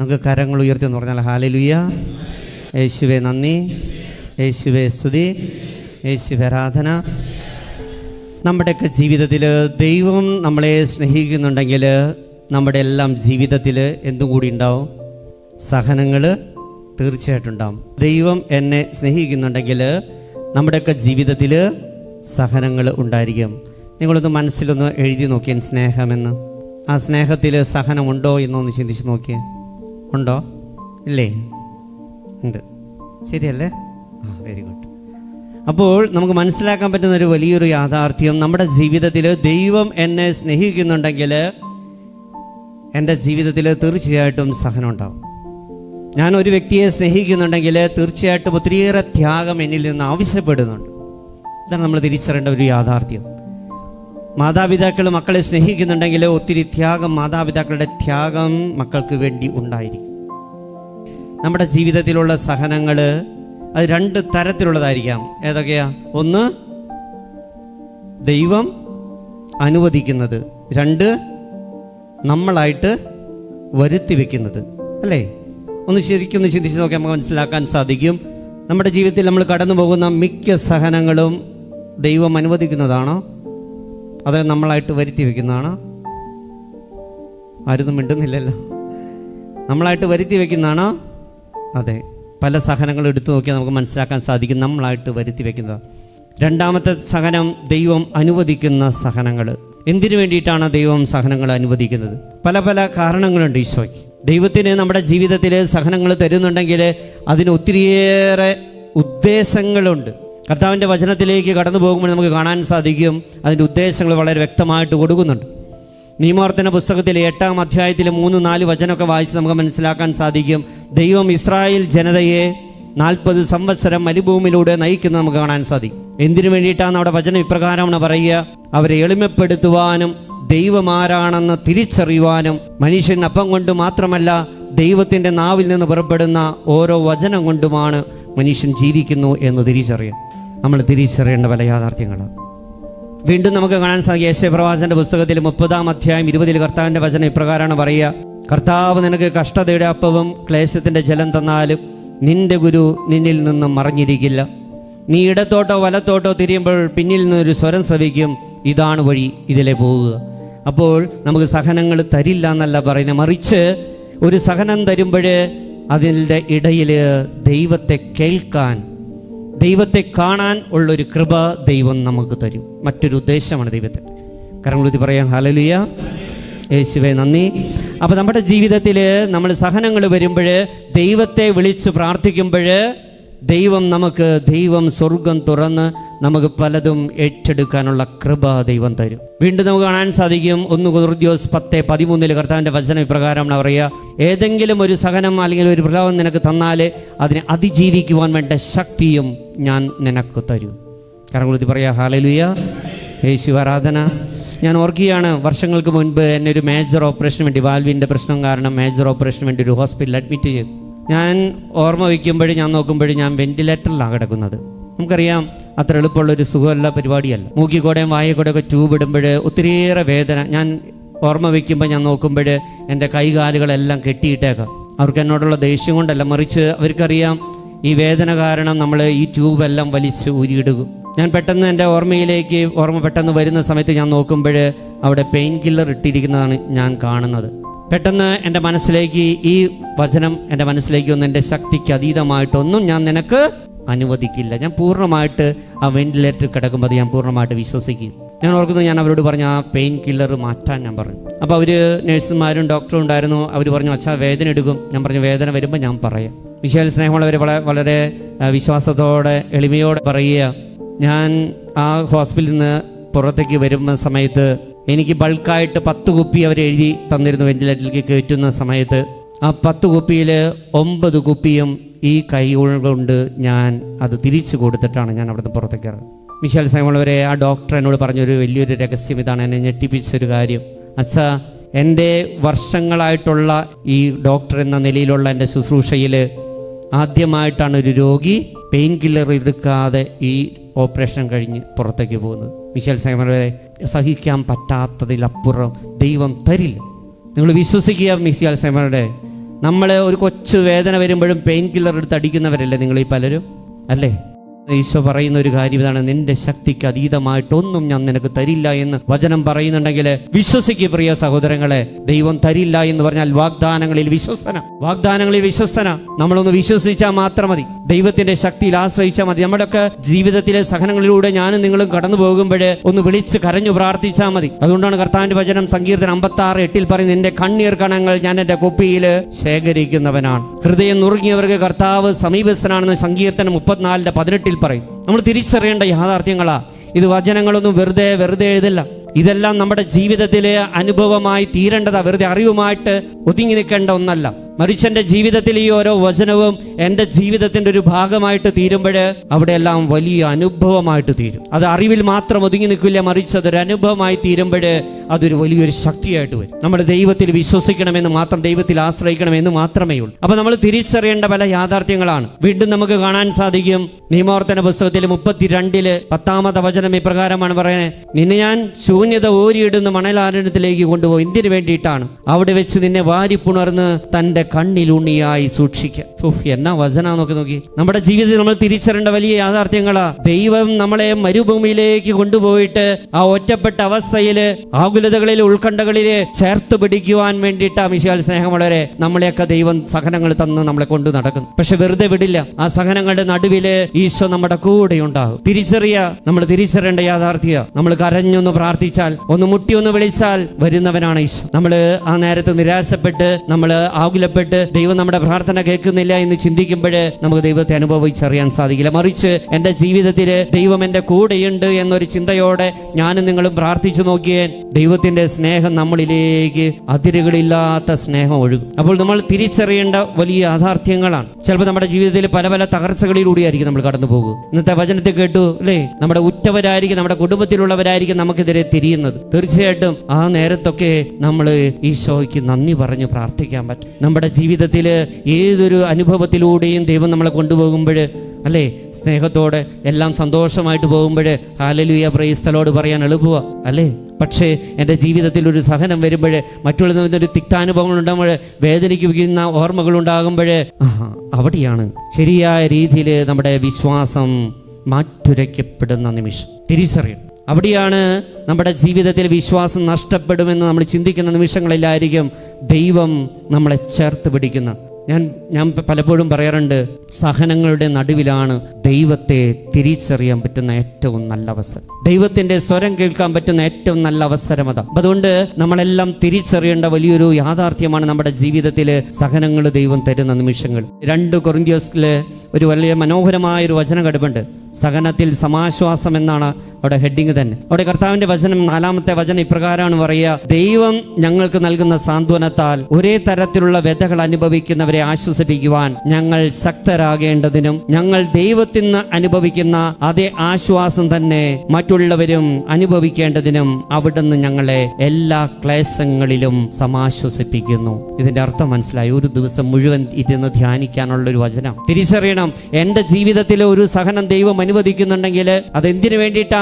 നമുക്ക് കരങ്ങൾ ഉയർത്തി എന്ന് പറഞ്ഞാൽ ഹാലലുയ. യേശുവെ നന്ദി. യേശുവെ സ്തുതി. യേശുവെ ആരാധന. നമ്മുടെയൊക്കെ ജീവിതത്തിൽ ദൈവം നമ്മളെ സ്നേഹിക്കുന്നുണ്ടെങ്കിൽ നമ്മുടെ എല്ലാം ജീവിതത്തിൽ എന്തും കൂടി ഉണ്ടാവും. സഹനങ്ങൾ തീർച്ചയായിട്ടും ഉണ്ടാവും ദൈവം എന്നെ സ്നേഹിക്കുന്നുണ്ടെങ്കിൽ നമ്മുടെയൊക്കെ ജീവിതത്തിൽ സഹനങ്ങൾ ഉണ്ടായിരിക്കും. നിങ്ങളൊന്ന് മനസ്സിലൊന്ന് എഴുതി നോക്കിയാൽ സ്നേഹമെന്ന്. ആ സ്നേഹത്തിൽ സഹനമുണ്ടോ എന്നൊന്ന് ചിന്തിച്ച് നോക്കിയേ. ഉണ്ടോ? ഇല്ലേ? ഉണ്ട്. ശരിയല്ലേ? ആ വെരി ഗുഡ് അപ്പോൾ നമുക്ക് മനസ്സിലാക്കാൻ പറ്റുന്ന ഒരു വലിയൊരു യാഥാർത്ഥ്യം നമ്മുടെ ജീവിതത്തിൽ ദൈവം എന്നെ സ്നേഹിക്കുന്നുണ്ടെങ്കിൽ എന്റെ ജീവിതത്തിൽ തീർച്ചയായിട്ടും സഹനം ഉണ്ടാവും. ഞാൻ ഒരു വ്യക്തിയെ സ്നേഹിക്കുന്നുണ്ടെങ്കിൽ തീർച്ചയായിട്ടും ഒത്തിരിയേറെ ത്യാഗം എന്നിൽ നിന്ന് ആവശ്യപ്പെടുന്നുണ്ട്. ഇതാണ് നമ്മൾ തിരിച്ചറിയേണ്ട ഒരു യാഥാർത്ഥ്യം. മാതാപിതാക്കൾ മക്കളെ സ്നേഹിക്കുന്നുണ്ടെങ്കിൽ ഒത്തിരി ത്യാഗം മാതാപിതാക്കളുടെ ത്യാഗം മക്കൾക്ക് വേണ്ടി ഉണ്ടായിരിക്കും. നമ്മുടെ ജീവിതത്തിലുള്ള സഹനങ്ങൾ അത് രണ്ട് തരത്തിലുള്ളതായിരിക്കാം. ഏതൊക്കെയാ? ഒന്ന് ദൈവം അനുവദിക്കുന്നത്. രണ്ട് നമ്മളായിട്ട് വരുത്തി വെക്കുന്നത്. അല്ലേ? ഒന്ന് ശരിക്കും ചിന്തിച്ച് നോക്കി നമുക്ക് മനസ്സിലാക്കാൻ സാധിക്കും. നമ്മുടെ ജീവിതത്തിൽ നമ്മൾ കടന്നു പോകുന്ന മിക്ക സഹനങ്ങളും ദൈവം അനുവദിക്കുന്നതാണോ? അത് നമ്മളായിട്ട് വരുത്തി വെക്കുന്നതാണ്. ആരും മിണ്ടുന്നില്ലല്ലോ. നമ്മളായിട്ട് വരുത്തി വെക്കുന്നതാണ്. അതെ പല സഹനങ്ങൾ എടുത്തു നോക്കിയാൽ നമുക്ക് മനസ്സിലാക്കാൻ സാധിക്കും നമ്മളായിട്ട് വരുത്തി വെക്കുന്നത്. രണ്ടാമത്തെ സഹനം ദൈവം അനുവദിക്കുന്ന സഹനങ്ങൾ. എന്തിനു വേണ്ടിയിട്ടാണ് ദൈവം സഹനങ്ങൾ അനുവദിക്കുന്നത്? പല പല കാരണങ്ങളുണ്ട് ഈശോയ്ക്ക്. ദൈവത്തിന് നമ്മുടെ ജീവിതത്തിൽ സഹനങ്ങൾ തരുന്നുണ്ടെങ്കിൽ അതിന് ഒത്തിരിയേറെ ഉദ്ദേശങ്ങളുണ്ട്. കർത്താവിന്റെ വചനത്തിലേക്ക് കടന്നു പോകുമ്പോൾ നമുക്ക് കാണാൻ സാധിക്കും. അതിന്റെ ഉദ്ദേശങ്ങൾ വളരെ വ്യക്തമായിട്ട് കൊടുക്കുന്നുണ്ട്. നിയമവർത്തന പുസ്തകത്തിലെ എട്ടാം അധ്യായത്തിലെ മൂന്ന് നാല് വചനമൊക്കെ വായിച്ച് നമുക്ക് മനസ്സിലാക്കാൻ സാധിക്കും. ദൈവം ഇസ്രായേൽ ജനതയെ നാൽപ്പത് സംവത്സരം മരുഭൂമിയിലൂടെ നയിക്കുന്ന നമുക്ക് കാണാൻ സാധിക്കും. എന്തിനു വേണ്ടിയിട്ടാണ് അവിടെ വചനം ഇപ്രകാരമാണ് പറയുക? അവരെ എളിമപ്പെടുത്തുവാനും ദൈവമാരാണെന്ന് തിരിച്ചറിയുവാനും മനുഷ്യൻ അപ്പം കൊണ്ട് മാത്രമല്ല ദൈവത്തിന്റെ നാവിൽ നിന്ന് പുറപ്പെടുന്ന ഓരോ വചനം കൊണ്ടുമാണ് മനുഷ്യൻ ജീവിക്കുന്നു എന്ന് തിരിച്ചറിയാം നമ്മൾ തിരിച്ചറിയേണ്ട പല യാഥാർത്ഥ്യങ്ങളാണ് വീണ്ടും നമുക്ക് കാണാൻ സാധിക്കും. യേശയപ്രവാചന്റെ പുസ്തകത്തിൽ മുപ്പതാം അധ്യായം ഇരുപതിൽ കർത്താവിന്റെ വചനം ഇപ്രകാരമാണ് പറയുക. കർത്താവ് നിനക്ക് കഷ്ടതയുടെ അപ്പവും ക്ലേശത്തിന്റെ ജലം തന്നാലും നിന്റെ ഗുരു നിന്നിൽ നിന്നും മറിഞ്ഞിരിക്കില്ല. നീ ഇടത്തോട്ടോ വലത്തോട്ടോ തിരിയുമ്പോൾ പിന്നിൽ നിന്നൊരു സ്വരം ശ്രവിക്കും. ഇതാണ് വഴി ഇതിലെ പോവുക. അപ്പോൾ നമുക്ക് സഹനങ്ങൾ തരില്ല എന്നല്ല പറയുന്നത്. മറിച്ച് ഒരു സഹനം തരുമ്പോൾ അതിന്റെ ഇടയിൽ ദൈവത്തെ കേൾക്കാൻ ദൈവത്തെ കാണാൻ ഉള്ളൊരു കൃപ ദൈവം നമുക്ക് തരും. മറ്റൊരു ഉദ്ദേശമാണ് ദൈവത്തിന്റെ കാരണം ഇത് പറയാം ഹലലിയ യേശുവെ നന്ദി. അപ്പോൾ നമ്മുടെ ജീവിതത്തിൽ നമ്മൾ സഹനങ്ങൾ വരുമ്പോൾ ദൈവത്തെ വിളിച്ച് പ്രാർത്ഥിക്കുമ്പോൾ ദൈവം നമുക്ക് ദൈവം സ്വർഗം തുറന്ന് നമുക്ക് പലതും ഏറ്റെടുക്കാനുള്ള കൃപ ദൈവം തരും. വീണ്ടും നമുക്ക് കാണാൻ സാധിക്കും. ഒന്ന് കുർദ്യോസ് പത്ത് പതിമൂന്നിൽ കർത്താവിന്റെ വചനം ഇപ്രകാരമാണ് പറയുക. ഏതെങ്കിലും ഒരു സഹനം അല്ലെങ്കിൽ ഒരു പ്രലോഭം നിനക്ക് തന്നാൽ അതിനെ അതിജീവിക്കുവാൻ വേണ്ട ശക്തിയും ഞാൻ നിനക്ക് തരും. കാരണം കൊടുത്ത് പറയാ ഹാലലുയ യേശു ആരാധന. ഞാൻ ഓർക്കുകയാണ് വർഷങ്ങൾക്ക് മുൻപ് എന്നെ ഒരു മേജർ ഓപ്പറേഷന് വേണ്ടി വാൽവിന്റെ പ്രശ്നം കാരണം മേജർ ഓപ്പറേഷന് വേണ്ടി ഒരു ഹോസ്പിറ്റലിൽ അഡ്മിറ്റ് ചെയ്തു. ഞാൻ ഓർമ്മ വയ്ക്കുമ്പോഴും ഞാൻ നോക്കുമ്പോഴും ഞാൻ വെന്റിലേറ്ററിലാണ് കിടക്കുന്നത്. നമുക്കറിയാം അത്ര എളുപ്പമുള്ള ഒരു സുഖമല്ല പരിപാടിയല്ല. മൂക്കിക്കൂടെയും വായക്കൂടെയൊക്കെ ട്യൂബ് ഇടുമ്പോൾ ഒത്തിരിയേറെ വേദന. ഞാൻ ഓർമ്മ വയ്ക്കുമ്പോൾ ഞാൻ നോക്കുമ്പോൾ എന്റെ കൈകാലുകളെല്ലാം കെട്ടിയിട്ടേക്കാം. അവർക്ക് എന്നോടുള്ള ദേഷ്യം കൊണ്ടല്ല മറിച്ച് അവർക്കറിയാം ഈ വേദന കാരണം നമ്മൾ ഈ ട്യൂബെല്ലാം വലിച്ച് ഊരിയിടുക ഞാൻ പെട്ടെന്ന് എന്റെ ഓർമ്മയിലേക്ക് ഓർമ്മ പെട്ടെന്ന് വരുന്ന സമയത്ത് ഞാൻ നോക്കുമ്പോൾ അവിടെ പെയിൻ കില്ലർ ഇട്ടിരിക്കുന്നതാണ് ഞാൻ കാണുന്നത്. പെട്ടെന്ന് എന്റെ മനസ്സിലേക്ക് ഈ വചനം എന്റെ മനസ്സിലേക്ക് ഒന്ന് എന്റെ ശക്തിക്ക് അതീതമായിട്ടൊന്നും ഞാൻ നിനക്ക് അനുവദിക്കില്ല. ഞാൻ പൂർണമായിട്ട് ആ വെന്റിലേറ്റർ കിടക്കുമ്പോൾ അത് ഞാൻ പൂർണമായിട്ട് വിശ്വസിക്കും. ഞാൻ ഓർക്കുന്നു ഞാൻ അവരോട് പറഞ്ഞു ആ പെയിൻ കില്ലർ മാറ്റാൻ ഞാൻ പറഞ്ഞു. അപ്പോൾ അവർ നഴ്സുമാരും ഡോക്ടറും ഉണ്ടായിരുന്നു. അവർ പറഞ്ഞു അച്ഛാ വേദന എടുക്കും. ഞാൻ പറഞ്ഞു വേദന വരുമ്പോൾ ഞാൻ പറയാം. വിശാൽ സ്നേഹമുള്ളവർ വളരെ വളരെ വിശ്വാസത്തോടെ എളിമയോടെ പറയുക ഞാൻ ആ ഹോസ്പിറ്റലിൽ നിന്ന് പുറത്തേക്ക് വരുന്ന സമയത്ത് എനിക്ക് ബൾക്കായിട്ട് പത്ത് കുപ്പി അവർ എഴുതി തന്നിരുന്നു വെന്റിലേറ്ററിലേക്ക് കയറ്റുന്ന സമയത്ത്. ആ പത്ത് കുപ്പിയിൽ ഒമ്പത് കുപ്പിയും ഈ കൈകൾ കൊണ്ട് ഞാൻ അത് തിരിച്ചു കൊടുത്തിട്ടാണ് ഞാൻ അവിടുന്ന് പുറത്തേക്ക് ഇറങ്ങുന്നത് മിഷാൽ സാമുള്ളവരെ ആ ഡോക്ടർ എന്നോട് പറഞ്ഞൊരു വലിയൊരു രഹസ്യം ഇതാണ് എന്നെ ഞെട്ടിപ്പിച്ചൊരു കാര്യം. അച്ഛാ എന്റെ വർഷങ്ങളായിട്ടുള്ള ഈ ഡോക്ടർ എന്ന നിലയിലുള്ള എന്റെ ശുശ്രൂഷയിൽ ആദ്യമായിട്ടാണ് ഒരു രോഗി പെയിൻ കില്ലർ എടുക്കാതെ ഈ ഓപ്പറേഷൻ കഴിഞ്ഞ് പുറത്തേക്ക് പോകുന്നത്. മിഷേൽ സൈമറെ സഹിക്കാൻ പറ്റാത്തതിലപ്പുറം ദൈവം തരില്ല. നിങ്ങൾ വിശ്വസിക്കുക മിഷേൽ സൈമറുടെ നമ്മൾ ഒരു കൊച്ചു വേദന വരുമ്പോഴും പെയിൻ കില്ലർ എടുത്ത് അടിക്കുന്നവരല്ലേ നിങ്ങൾ ഈ പലരും? അല്ലേ? ഈശോ പറയുന്ന ഒരു കാര്യം ഇതാണ് നിന്റെ ശക്തിക്ക് അതീതമായിട്ടൊന്നും ഞാൻ നിനക്ക് തരില്ല എന്ന് വചനം പറയുന്നുണ്ടെങ്കിൽ വിശ്വസിക്കുക പ്രിയ സഹോദരങ്ങളെ ദൈവം തരില്ല എന്ന് പറഞ്ഞാൽ വാഗ്ദാനങ്ങളിൽ വിശ്വസ്തന വാഗ്ദാനങ്ങളിൽ വിശ്വസ്തന. നമ്മളൊന്ന് വിശ്വസിച്ചാൽ മാത്രം മതി ദൈവത്തിന്റെ ശക്തിയിൽ ആശ്രയിച്ചാൽ മതി. നമ്മുടെയൊക്കെ ജീവിതത്തിലെ സഹനങ്ങളിലൂടെ ഞാനും നിങ്ങളും കടന്നു പോകുമ്പോൾ ഒന്ന് വിളിച്ച് കരഞ്ഞു പ്രാർത്ഥിച്ചാൽ മതി. അതുകൊണ്ടാണ് കർത്താവിന്റെ വചനം സങ്കീർത്തനം അമ്പത്തി ആറ് എട്ടിൽ പറയുന്നത് എന്റെ കണ്ണീർ കണങ്ങൾ ഞാൻ എന്റെ കുപ്പിയിൽ ശേഖരിക്കുന്നവനാണ്. ഹൃദയം നുറുങ്ങിയവർക്ക് കർത്താവ് സമീപസ്ഥനാണെന്ന് സങ്കീർത്തനം മുപ്പത്തിനാലിന്റെ പതിനെട്ടിൽ പറയും. നമ്മൾ തിരിച്ചറിയേണ്ട യാഥാർത്ഥ്യങ്ങളാ. ഇത് വചനങ്ങളൊന്നും വെറുതെ വെറുതെ എഴുതില്ല. ഇതെല്ലാം നമ്മുടെ ജീവിതത്തിലെ അനുഭവമായി തീരേണ്ടതാ. വെറുതെ അറിവുമായിട്ട് ഒതുങ്ങി നിൽക്കേണ്ട ഒന്നല്ല. എന്റെ ജീവിതത്തിൽ ഈ ഓരോ വചനവും എന്റെ ജീവിതത്തിന്റെ ഒരു ഭാഗമായിട്ട് തീരുമ്പോൾ അവിടെയെല്ലാം വലിയ അനുഭവമായിട്ട് തീരും. അത് അറിവിൽ മാത്രം ഒതുങ്ങി നിൽക്കില്ല മറിച്ച് അതൊരു അനുഭവമായി തീരുമ്പോൾ അതൊരു വലിയൊരു ശക്തിയായിട്ട് വരും. നമ്മൾ ദൈവത്തിൽ വിശ്വസിക്കണമെന്ന് മാത്രം ദൈവത്തിൽ ആശ്രയിക്കണമെന്ന് മാത്രമേ ഉള്ളൂ. അപ്പൊ നമ്മൾ തിരിച്ചറിയേണ്ട പല യാഥാർത്ഥ്യങ്ങളാണ്. വീണ്ടും നമുക്ക് കാണാൻ സാധിക്കും. നിയമവർത്തന പുസ്തകത്തിൽ മുപ്പത്തിരണ്ടിൽ പത്താമത്തെ വചനം ഇപ്രകാരമാണ് പറയുന്നത് നിന്നെ ഞാൻ ശൂന്യത ഓരിയിടുന്ന മണലാരണത്തിലേക്ക് കൊണ്ടുപോകും എന്തിനു വേണ്ടിയിട്ടാണ്? അവിടെ വെച്ച് നിന്നെ വാരിപ്പുണർന്ന് തന്റെ കണ്ണിലുണ്ണിയായി സൂക്ഷിക്കുക എന്നാ വചന നോക്കി. നോക്കി നമ്മുടെ ജീവിതത്തിൽ നമ്മൾ തിരിച്ചറിയേണ്ട വലിയ യാഥാർത്ഥ്യങ്ങളാ. ദൈവം നമ്മളെ മരുഭൂമിയിലേക്ക് കൊണ്ടുപോയിട്ട് ആ ഒറ്റപ്പെട്ട അവസ്ഥയിൽ ആകുലതകളിൽ ഉൾക്കണ്ഠകളിൽ ചേർത്ത് പിടിക്കുവാൻ വേണ്ടിയിട്ട് ആ മിശാൽ സ്നേഹം സ്നേഹമുള്ളവരെ നമ്മളെയൊക്കെ ദൈവം സഹനങ്ങൾ തന്ന് നമ്മളെ കൊണ്ടു നടക്കുന്നു. പക്ഷെ വെറുതെ വിടില്ല. ആ സഹനങ്ങളുടെ നടുവിൽ ഈശോ നമ്മുടെ കൂടെ ഉണ്ടാകും. തിരിച്ചറിയ നമ്മൾ തിരിച്ചറിയേണ്ട യാഥാർത്ഥ്യ. നമ്മൾ കരഞ്ഞൊന്ന് പ്രാർത്ഥിച്ചാൽ ഒന്ന് മുട്ടി ഒന്ന് വിളിച്ചാൽ വരുന്നവനാണ് ഈശോ. നമ്മൾ ആ നേരത്ത് നിരാശപ്പെട്ട് നമ്മൾ ആകുലപ്പെട്ട് ദൈവം നമ്മുടെ പ്രാർത്ഥന കേൾക്കുന്നില്ല എന്ന് ചിന്തിക്കുമ്പോൾ നമുക്ക് ദൈവത്തെ അനുഭവിച്ചറിയാൻ സാധിക്കില്ല. മറിച്ച് എന്റെ ജീവിതത്തിൽ ദൈവം എന്റെ കൂടെയുണ്ട് എന്നൊരു ചിന്തയോടെ ഞാനും നിങ്ങളും പ്രാർത്ഥിച്ചു നോക്കിയേ ദൈവത്തിന്റെ സ്നേഹം നമ്മളിലേക്ക് അതിരുകളില്ലാത്ത സ്നേഹം ഒഴുകും. അപ്പോൾ നമ്മൾ തിരിച്ചറിയേണ്ട വലിയ യാഥാർത്ഥ്യങ്ങളാണ്. ചിലപ്പോൾ നമ്മുടെ ജീവിതത്തിൽ പല പല തകർച്ചകളിലൂടെയായിരിക്കും നമ്മൾ കടന്നു പോകും ഇന്നത്തെ വചനത്തെ കേട്ടു അല്ലേ? നമ്മുടെ ഉറ്റവരായിരിക്കും നമ്മുടെ കുടുംബത്തിലുള്ളവരായിരിക്കും നമുക്കെതിരെ തിരിയുന്നത്. തീർച്ചയായിട്ടും ആ നേരത്തൊക്കെ നമ്മൾ ഈശോയ്ക്ക് നന്ദി പറഞ്ഞ് പ്രാർത്ഥിക്കാൻ പറ്റും. നമ്മുടെ ജീവിതത്തിൽ ഏതൊരു അനുഭവത്തിലൂടെയും ദൈവം നമ്മളെ കൊണ്ടുപോകുമ്പോൾ അല്ലേ? സ്നേഹത്തോടെ എല്ലാം സന്തോഷമായിട്ട് പോകുമ്പോൾ ഹാലലുയ പ്രൈസ്തലോട് പറയാൻ എളുപ്പുക അല്ലേ? പക്ഷേ എന്റെ ജീവിതത്തിൽ ഒരു സഹനം വരുമ്പോൾ മറ്റുള്ള ഒരു തിക്താനുഭവങ്ങൾ ഉണ്ടാകുമ്പോൾ വേദനിക്കുന്ന ഓർമ്മകൾ ഉണ്ടാകുമ്പോൾ അവിടെയാണ് ശരിയായ രീതിയിൽ നമ്മുടെ വിശ്വാസം മാറ്റുരയ്ക്കപ്പെടുന്ന നിമിഷം. തിരിച്ചറിയണം. അവിടെയാണ് നമ്മുടെ ജീവിതത്തിൽ വിശ്വാസം നഷ്ടപ്പെടുമെന്ന് നമ്മൾ ചിന്തിക്കുന്ന നിമിഷങ്ങളിലായിരിക്കും ദൈവം നമ്മളെ ചേർത്ത് പിടിക്കുന്നത്. ഞാൻ ഞാൻ പലപ്പോഴും പറയാറുണ്ട് സഹനങ്ങളുടെ നടുവിലാണ് ദൈവത്തെ തിരിച്ചറിയാൻ പറ്റുന്ന ഏറ്റവും നല്ല അവസരം. ദൈവത്തിന്റെ സ്വരം കേൾക്കാൻ പറ്റുന്ന ഏറ്റവും നല്ല അവസരം അതാ. അതുകൊണ്ട് നമ്മളെല്ലാം തിരിച്ചറിയേണ്ട വലിയൊരു യാഥാർത്ഥ്യമാണ് നമ്മുടെ ജീവിതത്തിൽ സഹനങ്ങൾ ദൈവം തരുന്ന നിമിഷങ്ങൾ. രണ്ട് കൊറിന്ത്യസിൽ ഒരു വലിയ മനോഹരമായ ഒരു വചനം കടുപ്പുണ്ട് സഹനത്തിൽ സമാശ്വാസം എന്നാണ് അവിടെ ഹെഡിങ് തന്നെ. അവിടെ കർത്താവിന്റെ വചനം നാലാമത്തെ വചനം ഇപ്രകാരമാണ് പറയുക ദൈവം ഞങ്ങൾക്ക് നൽകുന്ന സാന്ത്വനത്താൽ ഒരേ തരത്തിലുള്ള വ്യതകൾ അനുഭവിക്കുന്നവരെ ആശ്വസിപ്പിക്കുവാൻ ഞങ്ങൾ ശക്തരാകേണ്ടതിനും ഞങ്ങൾ ദൈവത്തിൽ അനുഭവിക്കുന്ന അതേ ആശ്വാസം തന്നെ മറ്റുള്ളവരും അനുഭവിക്കേണ്ടതിനും അവിടുന്ന് ഞങ്ങളെ എല്ലാ ക്ലേശങ്ങളിലും സമാശ്വസിപ്പിക്കുന്നു. ഇതിന്റെ അർത്ഥം മനസ്സിലായി. ഒരു ദിവസം മുഴുവൻ ഇരുന്ന് ധ്യാനിക്കാനുള്ള ഒരു വചനം. തിരിച്ചറിയണം എന്റെ ജീവിതത്തിലെ ഒരു സഹനം ദൈവം അനുവദിക്കുന്നുണ്ടെങ്കിൽ അത് എന്തിനു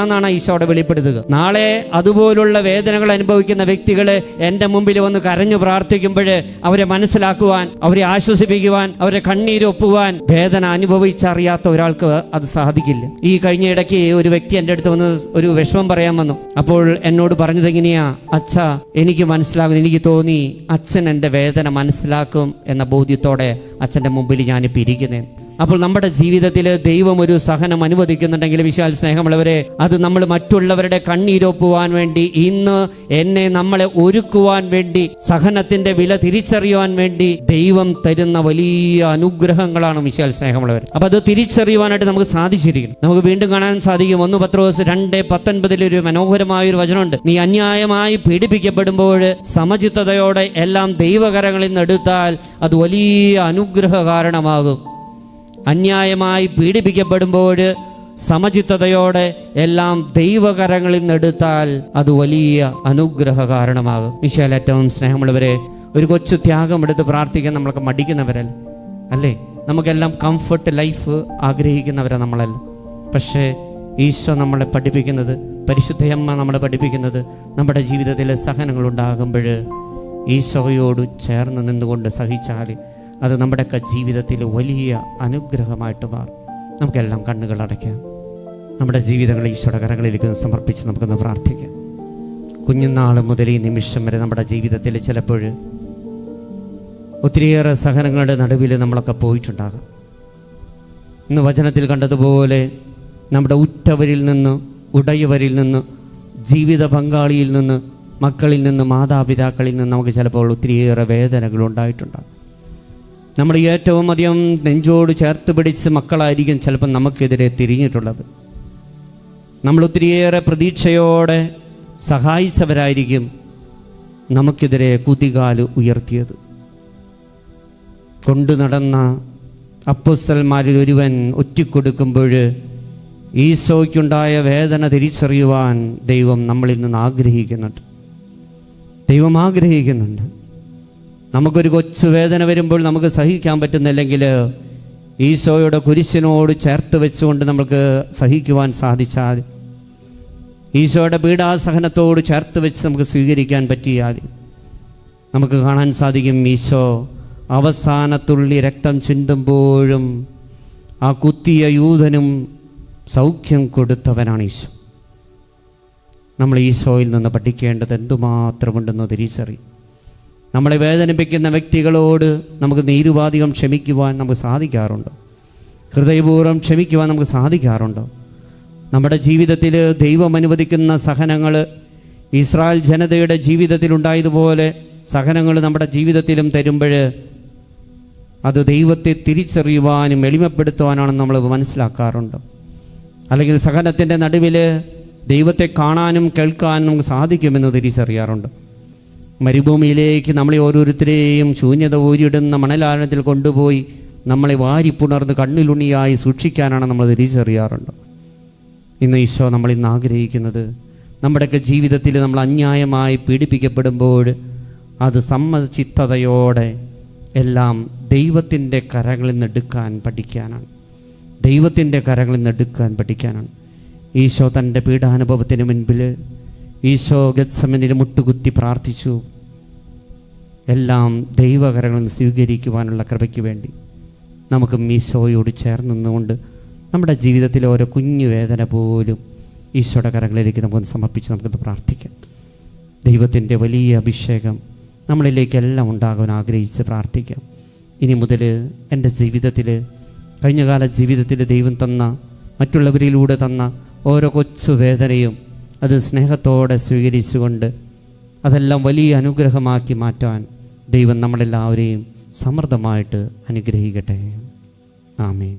വേണ്ടിയിട്ടാണെന്നാണ് ഈശോടെ വെളിപ്പെടുത്തുക. നാളെ അതുപോലുള്ള വേദനകൾ അനുഭവിക്കുന്ന വ്യക്തികൾ എന്റെ മുമ്പിൽ വന്ന് കരഞ്ഞു പ്രാർത്ഥിക്കുമ്പോൾ അവരെ മനസ്സിലാക്കുവാൻ അവരെ ആശ്വസിപ്പിക്കുവാൻ അവരെ കണ്ണീരൊപ്പുവാൻ വേദന അനുഭവിച്ചറിയാത്ത ഒരാൾക്ക് അത് സാധിക്കില്ല. ഈ കഴിഞ്ഞ ഇടയ്ക്ക് ഒരു വ്യക്തി എന്റെ അടുത്ത് വന്ന് ഒരു വിഷമം പറയാൻ വന്നു. അപ്പോൾ എന്നോട് പറഞ്ഞത് എങ്ങനെയാ? അച്ഛ എനിക്ക് മനസ്സിലാകുന്നു എനിക്ക് തോന്നി അച്ഛൻ എന്റെ വേദന മനസ്സിലാക്കും എന്ന ബോധ്യത്തോടെ അച്ഛന്റെ മുമ്പിൽ ഞാനിപ്പോൾ ഇരിക്കുന്നേ. അപ്പോൾ നമ്മുടെ ജീവിതത്തിൽ ദൈവം ഒരു സഹനം അനുവദിക്കുന്നുണ്ടെങ്കിൽ വിശാൽ സ്നേഹമുള്ളവരെ അത് നമ്മൾ മറ്റുള്ളവരുടെ കണ്ണീരൊപ്പുവാൻ വേണ്ടി ഇന്ന് എന്നെ നമ്മളെ ഒരുക്കുവാൻ വേണ്ടി സഹനത്തിന്റെ വില തിരിച്ചറിയുവാൻ വേണ്ടി ദൈവം തരുന്ന വലിയ അനുഗ്രഹങ്ങളാണ് വിശാൽ സ്നേഹമുള്ളവർ. അപ്പൊ അത് തിരിച്ചറിയുവാനായിട്ട് നമുക്ക് സാധിച്ചിരിക്കും നമുക്ക് വീണ്ടും കാണാൻ സാധിക്കും. ഒന്ന് പത്ര ദിവസം രണ്ട് പത്തൊൻപതിൽ ഒരു മനോഹരമായ ഒരു വചനമുണ്ട്. നീ അന്യായമായി പീഡിപ്പിക്കപ്പെടുമ്പോൾ സമചിത്തതയോടെ എല്ലാം ദൈവകരങ്ങളിൽ നിന്ന് എടുത്താൽ അത് വലിയ അനുഗ്രഹ കാരണമാകും അന്യായമായി പീഡിപ്പിക്കപ്പെടുമ്പോൾ സമചിത്തതയോടെ എല്ലാം ദൈവകരങ്ങളിൽ നിന്നെടുത്താൽ അത് വലിയ അനുഗ്രഹ കാരണമാകും. വിശാൽ ഏറ്റവും സ്നേഹമുള്ളവരെ ഒരു കൊച്ചു ത്യാഗം എടുത്ത് പ്രാർത്ഥിക്കാൻ നമ്മളൊക്കെ മടിക്കുന്നവരല്ല? അല്ലേ? നമുക്കെല്ലാം കംഫർട്ട് ലൈഫ് ആഗ്രഹിക്കുന്നവരാണ് നമ്മളല്ല. പക്ഷേ ഈശോ നമ്മളെ പഠിപ്പിക്കുന്നത് പരിശുദ്ധയമ്മ നമ്മളെ പഠിപ്പിക്കുന്നത് നമ്മുടെ ജീവിതത്തിലെ സഹനങ്ങൾ ഉണ്ടാകുമ്പോൾ ഈശോയോട് ചേർന്ന് നിന്നുകൊണ്ട് സഹിച്ചാൽ അത് നമ്മുടെയൊക്കെ ജീവിതത്തിൽ വലിയ അനുഗ്രഹമായിട്ട് മാറും. നമുക്കെല്ലാം കണ്ണുകൾ അടയ്ക്കാം. നമ്മുടെ ജീവിതങ്ങൾ ഈശോയുടെ കരങ്ങളിലേക്ക് സമർപ്പിച്ച് നമുക്കൊന്ന് പ്രാർത്ഥിക്കാം. കുഞ്ഞുനാൾ മുതൽ ഈ നിമിഷം വരെ നമ്മുടെ ജീവിതത്തിൽ ചിലപ്പോൾ ഒത്തിരിയേറെ സഹനങ്ങളുടെ നടുവിൽ നമ്മളൊക്കെ പോയിട്ടുണ്ടാകാം. ഇന്ന് വചനത്തിൽ കണ്ടതുപോലെ നമ്മുടെ ഉറ്റവരിൽ നിന്ന് ഉടയവരിൽ നിന്ന് ജീവിത പങ്കാളിയിൽ നിന്ന് മക്കളിൽ നിന്ന് മാതാപിതാക്കളിൽ നിന്ന് നമുക്ക് ചിലപ്പോൾ ഒത്തിരിയേറെ വേദനകൾ ഉണ്ടായിട്ടുണ്ടാകും. നമ്മൾ ഏറ്റവും അധികം നെഞ്ചോട് ചേർത്ത് പിടിച്ച് മക്കളായിരിക്കും ചിലപ്പോൾ നമുക്കെതിരെ തിരിഞ്ഞിട്ടുള്ളത്. നമ്മൾ ഒത്തിരിയേറെ പ്രതീക്ഷയോടെ സഹായിച്ചവരായിരിക്കും നമുക്കെതിരെ കുതികാൽ ഉയർത്തിയത്. കൊണ്ടു നടന്ന അപ്പുസ്തന്മാരിൽ ഒരുവൻ ഒറ്റിക്കൊടുക്കുമ്പോൾ ഈശോയ്ക്കുണ്ടായ വേദന തിരിച്ചറിയുവാൻ ദൈവം നമ്മളിൽ നിന്ന് ആഗ്രഹിക്കുന്നുണ്ട്. ദൈവം ആഗ്രഹിക്കുന്നുണ്ട്. നമുക്കൊരു കൊച്ചു വേദന വരുമ്പോൾ നമുക്ക് സഹിക്കാൻ പറ്റുന്നില്ലെങ്കിൽ ഈശോയുടെ കുരിശിനോട് ചേർത്ത് വെച്ചുകൊണ്ട് നമുക്ക് സഹിക്കുവാൻ സാധിച്ചാൽ ഈശോയുടെ പീഡാസഹനത്തോട് ചേർത്ത് വെച്ച് നമുക്ക് സ്വീകരിക്കാൻ പറ്റിയാൽ നമുക്ക് കാണാൻ സാധിക്കും ഈശോ അവസാനത്തുള്ളി രക്തം ചിന്തുമ്പോഴും ആ കുത്തിയ യൂതനും സൗഖ്യം കൊടുത്തവനാണ് ഈശോ. നമ്മൾ ഈശോയിൽ നിന്ന് പഠിക്കേണ്ടത് എന്തുമാത്രമുണ്ടെന്ന് തിരിച്ചറിയും. നമ്മളെ വേദനിപ്പിക്കുന്ന വ്യക്തികളോട് നമുക്ക് നീരുപാധികം ക്ഷമിക്കുവാൻ നമുക്ക് സാധിക്കാറുണ്ടോ. ഹൃദയപൂർവം ക്ഷമിക്കുവാൻ നമുക്ക് സാധിക്കാറുണ്ടോ. നമ്മുടെ ജീവിതത്തിൽ ദൈവം അനുവദിക്കുന്ന സഹനങ്ങൾ ഇസ്രായേൽ ജനതയുടെ ജീവിതത്തിൽ ജീവിതത്തിലുണ്ടായതുപോലെ സഹനങ്ങൾ നമ്മുടെ ജീവിതത്തിലും തരുമ്പോൾ അത് ദൈവത്തെ തിരിച്ചറിയുവാനും എളിമപ്പെടുത്തുവാനാണെന്ന് നമ്മൾ മനസ്സിലാക്കാറുണ്ട്. അല്ലെങ്കിൽ സഹനത്തിന്റെ നടുവിൽ ദൈവത്തെ കാണാനും കേൾക്കാനും നമുക്ക് സാധിക്കുമെന്ന് തിരിച്ചറിയാറുണ്ട്. മരുഭൂമിയിലേക്ക് നമ്മളെ ഓരോരുത്തരെയും ശൂന്യത ഊരിടുന്ന മണലാഴത്തിൽ കൊണ്ടുപോയി നമ്മളെ വാരിപ്പുണർന്ന് കണ്ണിലുണ്ണിയായി സൂക്ഷിക്കാനാണ് നമ്മൾ തിരിച്ചറിയാറുണ്ട്. ഇന്ന് ഈശോ നമ്മൾ ഇന്ന് ആഗ്രഹിക്കുന്നത് നമ്മുടെയൊക്കെ ജീവിതത്തിൽ നമ്മൾ അന്യായമായി പീഡിപ്പിക്കപ്പെടുമ്പോൾ അത് സമ്മചിത്തതയോടെ എല്ലാം ദൈവത്തിന്റെ കരകളിൽ നിന്ന് എടുക്കാൻ പഠിക്കാനാണ്. ദൈവത്തിന്റെ കരകളിൽ നിന്ന് എടുക്കാൻ പഠിക്കാനാണ്. ഈശോ തന്റെ പീഡാനുഭവത്തിന് മുൻപിൽ ഈശോ ഗത്സമനിൽ മുട്ടുകുത്തി പ്രാർത്ഥിച്ചു. എല്ലാം ദൈവകരങ്ങളിൽ സ്വീകരിക്കുവാനുള്ള കൃപയ്ക്ക് വേണ്ടി. നമുക്ക് ഈശോയോട് ചേർന്ന് നിന്നുകൊണ്ട് നമ്മുടെ ജീവിതത്തിലെ ഓരോ കുഞ്ഞു വേദന പോലും ഈശോയുടെ കരങ്ങളിലേക്ക് നമുക്കൊന്ന് സമർപ്പിച്ച് നമുക്കൊന്ന് പ്രാർത്ഥിക്കാം. ദൈവത്തിന്റെ വലിയ അഭിഷേകം നമ്മളിലേക്കെല്ലാം ഉണ്ടാകാൻ ആഗ്രഹിച്ച് പ്രാർത്ഥിക്കാം. ഇനി മുതൽ എന്റെ ജീവിതത്തിൽ കഴിഞ്ഞകാല ജീവിതത്തിൽ ദൈവം തന്ന മറ്റുള്ളവരിലൂടെ തന്ന ഓരോ കൊച്ചു വേദനയും അത് സ്നേഹത്തോടെ സ്വീകരിച്ചുകൊണ്ട് അതെല്ലാം വലിയ അനുഗ്രഹമാക്കി മാറ്റാൻ ദൈവം നമ്മളെല്ലാവരെയും സമൃദ്ധമായിട്ട് അനുഗ്രഹിക്കട്ടെ. ആമേൻ.